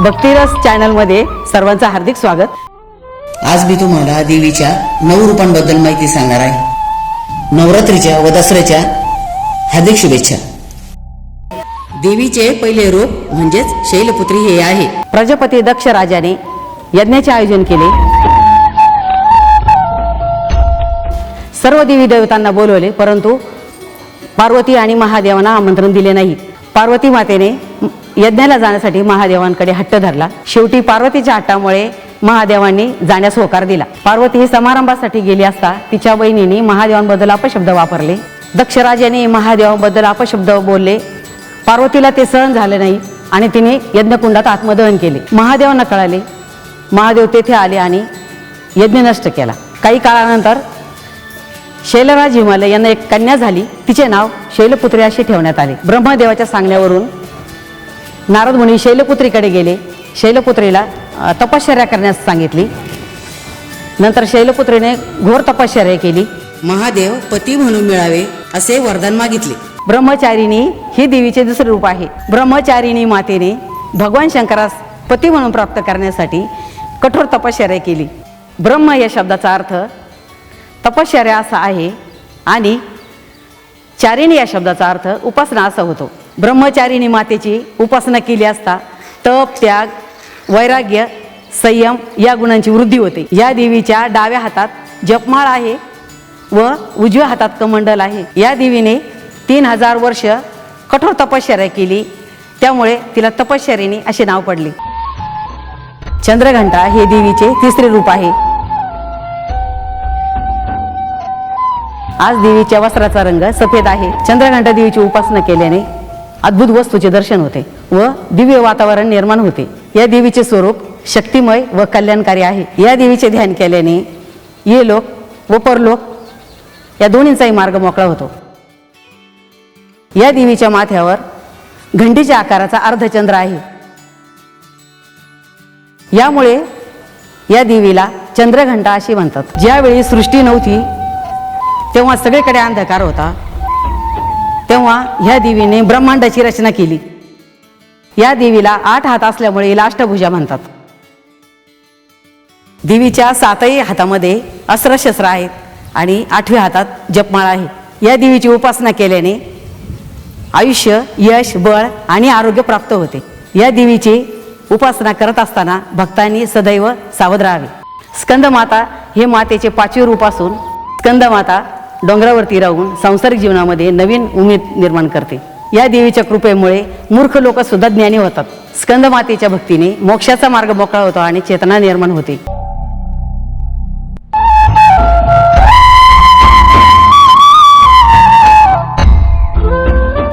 भक्तिरस चॅनलमध्ये सर्वांचं हार्दिक स्वागत. आज मी तुम्हाला देवीच्या नऊ रूपांबद्दल माहिती सांगणार आहे. नवरात्रीच्या व दसऱ्याच्या हार्दिक शुभेच्छा. देवीचे पहिले रूप म्हणजेच शैलपुत्री हे आहे. प्रजापती दक्ष राजाने यज्ञाचे आयोजन केले. सर्व देवी देवतांना बोलवले परंतु पार्वती आणि महादेवांना आमंत्रण दिले नाही. पार्वती मातेने यज्ञाला जाण्यासाठी महादेवांकडे हट्ट धरला. शेवटी पार्वतीच्या हट्टामुळे महादेवांनी जाण्यास होकार दिला. पार्वती ही समारंभासाठी गेली असता तिच्या बहिणीने महादेवांबद्दल अपशब्द वापरले. दक्षराज यांनी महादेवांबद्दल अपशब्द बोलले. पार्वतीला ते सहन झाले नाही आणि तिने यज्ञकुंडात आत्मदहन केले. महादेवांना कळाले महादेव तेथे आले आणि यज्ञ नष्ट केला. काही काळानंतर शैलराज हिमालय यांना एक कन्या झाली. तिचे नाव शैलपुत्री असे ठेवण्यात आले. ब्रह्मदेवाच्या सांगण्यावरून नारद मुनी शैलपुत्रीकडे गेले. शैलपुत्रीला तपश्चर्या करण्यास सांगितली. नंतर शैलपुत्रीने घोर तपश्चर्या केली. महादेव पती म्हणून मिळावे असे वरदान मागितले. ब्रह्मचारिणी ही देवीचे दुसरे रूप आहे. ब्रह्मचारिणी मातेने भगवान शंकरास पती म्हणून प्राप्त करण्यासाठी कठोर तपश्चर्या केली. ब्रह्म या शब्दाचा अर्थ तपश्चर्या असा आहे आणि चारिणी या शब्दाचा अर्थ उपासना असा होतो. ब्रह्मचारिणी मातेची उपासना केली असता तप त्याग वैराग्य संयम या गुणांची वृद्धी होते. या देवीच्या डाव्या हातात जपमाळ आहे व उजव्या हातात कमंडल आहे. या देवीने तीन हजार वर्ष कठोर तपश्चर्या केली त्यामुळे तिला तपश्चरिणी असे नाव पडले. चंद्रघंटा हे देवीचे तिसरे रूप आहे. आज देवीच्या वस्त्राचा रंग सफेद आहे. चंद्रघंटा देवीची उपासना केल्याने अद्भुत वस्तूचे दर्शन होते व दिव्य वातावरण निर्माण होते. या देवीचे स्वरूप शक्तिमय व कल्याणकारी आहे. या देवीचे ध्यान केल्याने ये लोक व परलोक या दोन्हींचाही मार्ग मोकळा होतो. या देवीच्या माथ्यावर घंटीच्या आकाराचा अर्धचंद्र आहे. यामुळे या देवीला चंद्रघंटा अशी म्हणतात. ज्यावेळी सृष्टी नव्हती तेव्हा सगळीकडे अंधकार होता. तेव्हा ह्या देवीने ब्रह्मांडाची रचना केली. या देवीला आठ हात असल्यामुळे हिला अष्टभुजा म्हणतात. देवीच्या सातही हातामध्ये अस्त्रशस्त्र आहेत आणि आठव्या हातात जपमाळ आहे. या देवीची उपासना केल्याने आयुष्य यश बळ आणि आरोग्य प्राप्त होते. या देवीची उपासना करत असताना भक्तांनी सदैव सावध राहावे. स्कंदमाता हे मातेचे पाचवे रूप असून स्कंदमाता डोंगरावरती राहून सांसारिक जीवनामध्ये नवीन उमेद निर्माण करते. या देवीच्या कृपेमुळे मूर्ख लोक सुद्धा ज्ञानी होतात स्कंदमातेच्या भक्तीने मोक्षाचा मार्ग मोकळा होतो आणि चेतना निर्माण होते.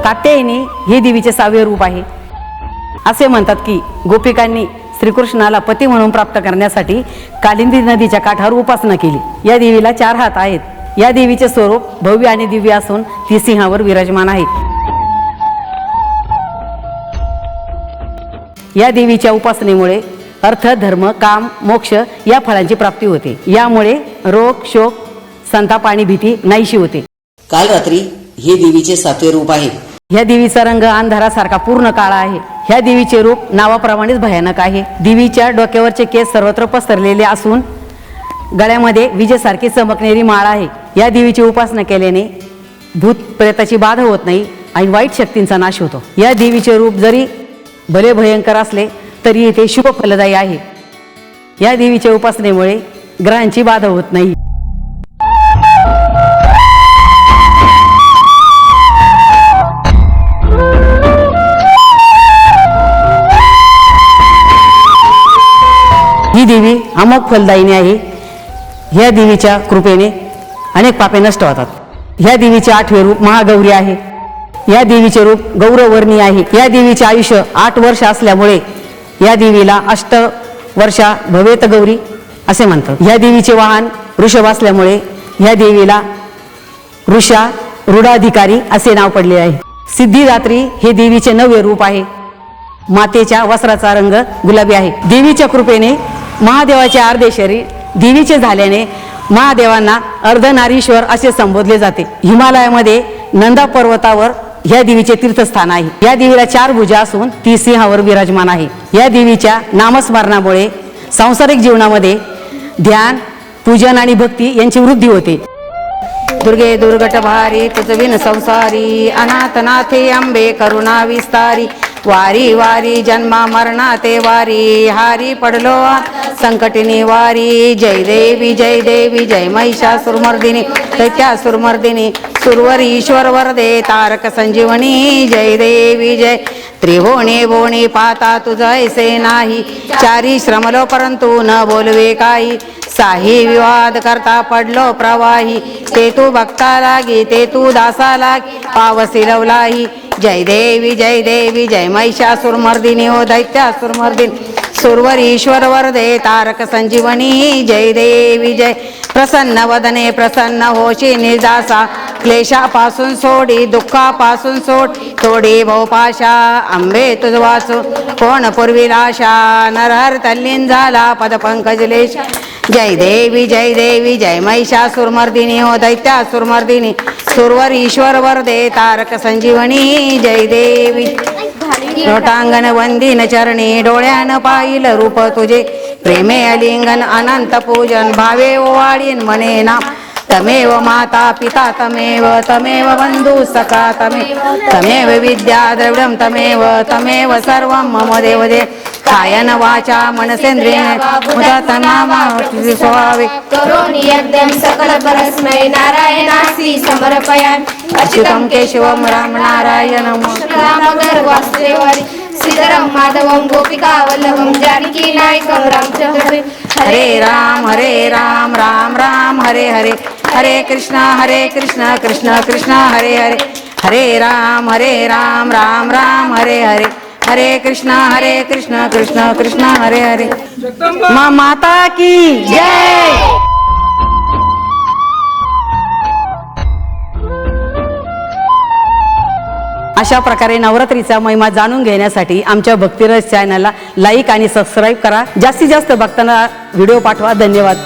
कात्यायनी हे देवीचे सहावे रूप आहे. असे म्हणतात की गोपिकांनी श्रीकृष्णाला पती म्हणून प्राप्त करण्यासाठी कालिंदी नदीच्या काठावर उपासना केली. या देवीला चार हात आहेत. या देवीचे स्वरूप भव्य आणि दिव्य असून ती सिंहावर विराजमान आहे. या देवीच्या उपासनेमुळे अर्थ धर्म काम मोक्ष या फळांची प्राप्ती होते. यामुळे रोग शोक संताप आणि भीती नाहीशी होते. काल रात्री हे देवीचे सातवे रूप आहे. ह्या देवीचा रंग अंधारासारखा पूर्ण काळा आहे. ह्या देवीचे रूप नावाप्रमाणेच भयानक आहे. देवीच्या डोक्यावरचे केस सर्वत्र पसरलेले असून गळ्यामध्ये विजेसारखी चमकणारी माळ आहे. या देवीची उपासना केल्याने भूत प्रेताची बाधा होत नाही आणि वाईट शक्तींचा नाश होतो. या देवीचे रूप जरी भले भयंकर असले तरी ते शुभ फलदायी आहे. या देवीच्या उपासनेमुळे ग्रहांची बाधा होत नाही. ही देवी अमोक फलदायिनी आहे. ह्या देवीच्या कृपेने अनेक पापे नष्ट होतात. ह्या देवीचे आठवे रूप महागौरी आहे. या देवीचे रूप गौरवर्णी आहे. या देवीचे आयुष्य आठ वर्ष असल्यामुळे या देवीला अष्ट वर्षा भवेत गौरी असे म्हणतात. या देवीचे वाहन वृषभ असल्यामुळे या देवीला ऋषा रुढाधिकारी असे नाव पडले आहे. सिद्धिदात्री हे देवीचे नवे रूप आहे. मातेच्या वस्त्राचा रंग गुलाबी आहे. देवीच्या कृपेने महादेवाचे अर्धे शरीर देवीचे झाल्याने महादेवांना अर्धनारीश्वर असे संबोधले जाते. हिमालयामध्ये नंदा पर्वतावर या देवीचे तीर्थस्थान आहे. या देवीला चार भुजा असून ती सिंहावर विराजमान आहे. या देवीच्या नामस्मरणामुळे सांसारिक जीवनामध्ये ध्यान पूजन आणि भक्ती यांची वृद्धी होते. दुर्गे दुर्गट भारी तुझ विन संसारी अनाथनाथे अंबे करुणा विस्तारी वारी वारी जन्मा मरणा ते वारी हारी पडलो संकटिनी वारी. जय देवी जय देवी जय तिका सुरमर्दिनी सुरवर ईश्वर वरदे तारक संजीवनी. जय देवी जय त्रिभोणी बोणी पाता तुझ ऐसे नाही. चारी श्रमलो परंतु न बोलवे काही. साही विवाद करता पडलो प्रवाही. ते तू भक्ता लागी ते तू दासा लागी. पावसी लवलाही. जय देवी जय देवी जय हो दैत्या दैत्यासुरमर्दिनी सुरवर ईश्वर वरदे तारक संजीवनी जय देवी जय। प्रसन्न वदने प्रसन्न होशी निदासा क्लेशापासून सोडी दुःखापासून सोड। थोडी भोपाशा आंबे तुझवासू कोण पूर्वी आशा नरहर तल्लीन झाला पदपंकजलेश। जय देवी जय देवी जय महिषासुरमर्दिनी हो दैत्यासुरमर्दिनी सुरवर ईश्वर वरदे तारक संजीवनी जय देवी। लोटांगण वंदिन चरणी डोळ्यानं पाहिलं रूप तुझे प्रेमे अलिंगन अनंत पूजन भावे ओवाळीन मने नाम। तमेव माता पिता तमेव तमेव बंधू सखा तमेव तमेव विद्या द्रविडं तमेव तमेव सर्वं मम देवदे। कायन वाचा मनसेंद्रिय नामा स्वावे करोमि यज्ञं सकलपरस्मै नारायणासि समर्पयामि. अच्युतं केशवं राम नारायणं रामगर् वासुदेवारि श्रीधरं माधवं गोपिकावल्लभं जानकी नायकं रामचन्द्र हरे राम हरे राम राम राम हरे हरे. हरे कृष्ण हरे कृष्ण कृष्ण कृष्ण हरे हरे. हरे राम हरे राम राम राम हरे हरे. हरे कृष्णा हरे कृष्णा कृष्णा कृष्णा हरे हरे। माँ माता की जय। अशा प्रकारे नवरात्रीचा महिमा जाणून घेण्यासाठी आमच्या भक्तिरस चॅनलला लाईक आणि सबस्क्राईब करा. जास्तीत जास्त भक्तांना व्हिडिओ पाठवा. धन्यवाद.